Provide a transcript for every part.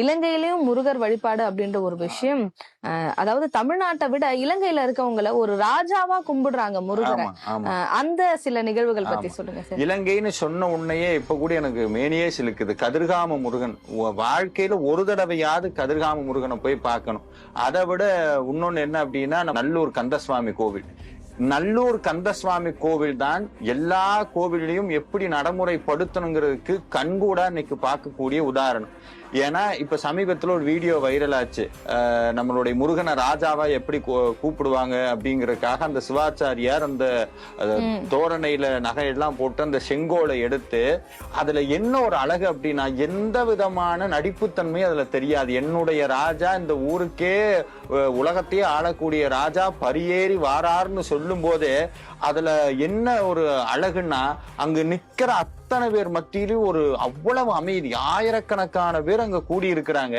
இலங்கையிலயும் முருகர் வழிபாடு அப்படின்ற ஒரு விஷயம் அதாவது தமிழ்நாட்டை விட இலங்கையில இருக்கவங்கள ஒரு ராஜாவா கும்பிடுறாங்க முருகரை. அந்த சில நிகழ்வுகள் பத்தி சொல்லுங்க இலங்கைன்னு சொன்ன உன்னையே இப்ப கூட எனக்கு மேனியே சிலுக்குது. கதிர்காம முருகன் வாழ்க்கையில ஒரு தடவையாவது கதிர்காம முருகனை போய் பார்க்கணும். அதை விட இன்னொன்னு என்ன அப்படின்னா நல்லூர் கந்தசுவாமி கோவில். நல்லூர் கந்தசுவாமி கோவில் தான் எல்லா கோவிலையும் எப்படி நடைமுறைப்படுத்தணுங்கிறதுக்கு கண்கூடா இன்னைக்கு பார்க்கக்கூடிய உதாரணம். ஏன்னா இப்ப சமீபத்துல ஒரு வீடியோ வைரல் ஆச்சு. நம்மளுடைய முருகனை ராஜாவா எப்படி கூப்பிடுவாங்க அப்படிங்கறதுக்காக அந்த சிவாச்சாரியார் அந்த தோரணையில நகையெல்லாம் போட்டு அந்த செங்கோலை எடுத்து அதுல என்ன ஒரு அழகு அப்படின்னா எந்த விதமான நடிப்புத்தன்மை அதுல தெரியாது. என்னுடைய ராஜா இந்த ஊருக்கே உலகத்தையே ஆளக்கூடிய ராஜா பரியேறி வாரார்னு சொல்லும் போதே அதுல என்ன ஒரு அழகுன்னா அங்க நிக்கிற அத்தனை பேர் மத்தியிலும் ஒரு அவ்வளவு அமைதி. ஆயிரக்கணக்கான பேர் அங்க கூடி இருக்கிறாங்க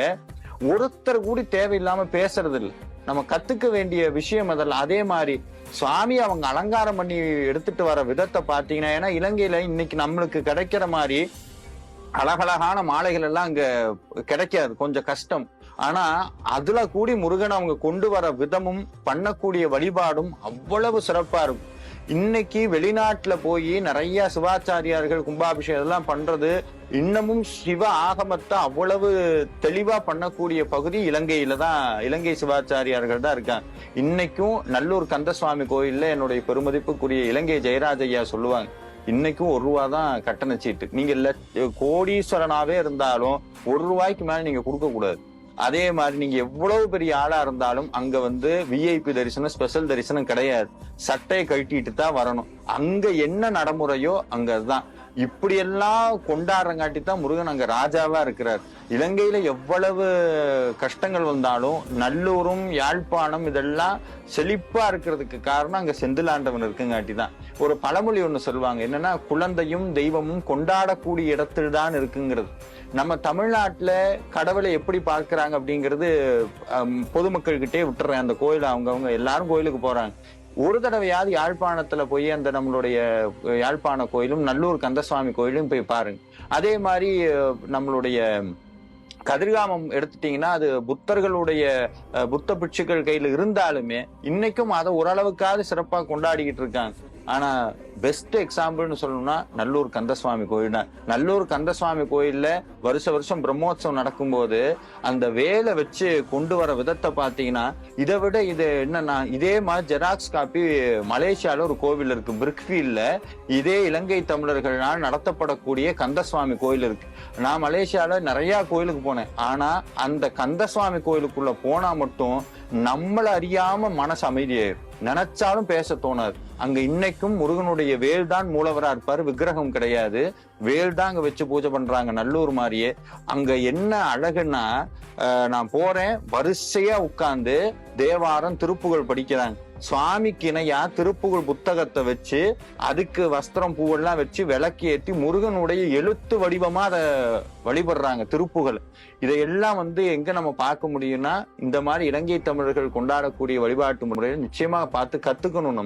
ஒருத்தர் கூடி தேவையில்லாம பேசுறது நம்ம கத்துக்க வேண்டிய விஷயம் அதில் அதே மாதிரி சுவாமி அவங்க அலங்காரம் பண்ணி எடுத்துட்டு வர விதத்தை பார்த்தீங்கன்னா ஏன்னா இலங்கையில இன்னைக்கு நம்மளுக்கு கிடைக்கிற மாதிரி அழகழகான மாலைகள் எல்லாம் அங்க கிடைக்காது. கொஞ்சம் கஷ்டம். ஆனா அதுல கூடி முருகன் அவங்க கொண்டு வர விதமும் பண்ணக்கூடிய வழிபாடும் அவ்வளவு சிறப்பா இருக்கும். இன்னைக்கு வெளிநாட்டுல போய் நிறைய சிவாச்சாரியார்கள் கும்பாபிஷேகம் எல்லாம் பண்றது இன்னமும் சிவ ஆகமத்தை அவ்வளவு தெளிவா பண்ணக்கூடிய பகுதி இலங்கையில தான் இலங்கை சிவாச்சாரியார்கள் தான் இருக்காங்க. இன்னைக்கும் நல்லூர் கந்தசுவாமி கோயில்ல என்னுடைய பெருமதிப்புக்குரிய இலங்கை ஜெயராஜையா சொல்லுவாங்க இன்னைக்கும் ஒரு ரூபா தான் கட்டண சீட்டு. நீங்க லட்ச- கோடீஸ்வரனாவே இருந்தாலும் ஒரு ரூபாய்க்கு மேல நீங்க கொடுக்க கூடாது. அதே மாதிரி நீங்க எவ்வளவு பெரிய ஆளா இருந்தாலும் அங்க வந்து விஐபி தரிசனம் ஸ்பெஷல் தரிசனம் கிடையாது. சட்டையை கழட்டிட்டு தான் வரணும். அங்க என்ன நடைமுறையோ அங்க தான் இப்படியெல்லாம் கொண்டாடுறங்காட்டி தான் முருகன் அங்க ராஜாவா இருக்கிறார். இலங்கையில எவ்வளவு கஷ்டங்கள் வந்தாலும் நல்லூரும் யாழ்ப்பாணம் இதெல்லாம் செழிப்பா இருக்கிறதுக்கு காரணம் அங்க செந்திலாண்டவன் இருக்குங்காட்டி தான் ஒரு பழமொழி ஒண்ணு சொல்லுவாங்க என்னன்னா குழந்தையும் தெய்வமும் கொண்டாடக்கூடிய இடத்தில் தான் இருக்குங்கிறது. நம்ம தமிழ்நாட்டுல கடவுளை எப்படி பார்க்கிறாங்க அப்படிங்கிறது பொதுமக்கள்கிட்டே விட்டுறேன். அந்த கோயில் அவங்கவுங்க எல்லாரும் கோயிலுக்கு போறாங்க. ஒரு தடவையாவது யாழ்ப்பாணத்துல போய் அந்த நம்மளுடைய யாழ்ப்பாண கோயிலும் நல்லூர் கந்தசுவாமி கோயிலும் போய் பாருங்க. அதே மாதிரி நம்மளுடைய கதிர்காமம் எடுத்துட்டீங்கன்னா அது புத்தர்களுடைய புத்த பிட்சுக்கள் கையில் இருந்தாலுமே இன்னைக்கும் அதை ஓரளவுக்காவது சிறப்பாக கொண்டாடிக்கிட்டு இருக்காங்க. ஆனா பெஸ்ட் எக்ஸாம்பிள்னு சொல்லணும்னா நல்லூர் கந்தசுவாமி கோயில் தான். நல்லூர் கந்தசுவாமி கோயில்ல வருஷ வருஷம் பிரம்மோத்சவம் நடக்கும்போது அந்த வேலை வச்சு கொண்டு வர விதத்தை பார்த்தீங்கன்னா இதை விட இது என்னன்னா இதே மாதிரி ஜெராக்ஸ் காப்பி மலேசியால ஒரு கோவில் இருக்கு பிரிக்ஃபீல்ட்ல. இதே இலங்கை தமிழர்களால் நடத்தப்படக்கூடிய கந்தசுவாமி கோயில் இருக்கு. நான் மலேசியால நிறைய கோயிலுக்கு போனேன். ஆனா அந்த கந்தசுவாமி கோயிலுக்குள்ள போனா மட்டும் நம்மள அறியாம மனசு அமைதியாயிரும். நினைச்சாலும் பேச தோணாது. அங்க இன்னைக்கும் முருகனுடைய வேல் தான் மூலவரா இருப்பாரு விக்கிரகம் கிடையாது. வேல் தான் அங்க வச்சு பூஜை பண்றாங்க நல்லூர் மாதிரியே. அங்க என்ன அழகுன்னா நான் போறேன் வரிசையா உட்கார்ந்து தேவாரம் திருப்புகழ் படிக்கிறாங்க. சுவாமிக்கு இணையா திருப்புகழ் புத்தகத்தை வச்சு அதுக்கு வஸ்திரம் பூவெல்லாம் வச்சு விளக்கு ஏற்றி முருகனுடைய எழுத்து வடிவமா அதை வழிபடுறாங்க திருப்புகழ். இதையெல்லாம் வந்து எங்க நம்ம பார்க்க முடியும்னா இந்த மாதிரி இலங்கை தமிழர்கள் கொண்டாடக்கூடிய வழிபாட்டு முறையை நிச்சயமா பார்த்து கத்துக்கணும்